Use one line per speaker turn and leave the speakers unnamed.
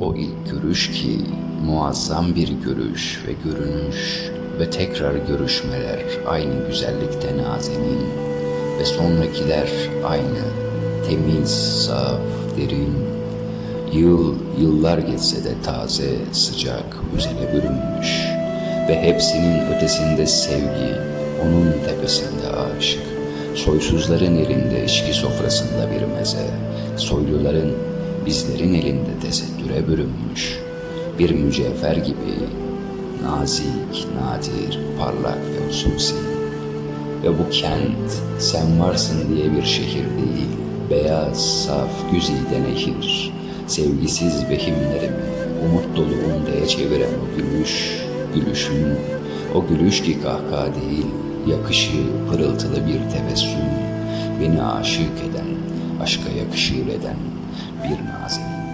O ilk görüş ki muazzam bir görüş ve görünüş ve tekrar görüşmeler aynı güzellikte nazenin ve sonrakiler aynı temiz, saf, derin. Yıl, yıllar geçse de taze, sıcak, güzele bürünmüş ve hepsinin ötesinde sevgi, onun tepesinde aşk. Soysuzların elinde içki sofrasında bir meze, soyluların, bizlerin elinde tesettüre bürünmüş. Bir mücevher gibi nazik, nadir, parlak ve hususi. Ve bu kent sen varsın diye bir şehir değil, beyaz, saf, güzide nehir. Sevgisiz vehimlerimi umut dolu umdaya çeviren o gülüş, gülüşün, o gülüş ki kahkaha değil, yakışı pırıltılı bir tebessüm, beni aşık eden, aşka yakışır eden bir nazenin.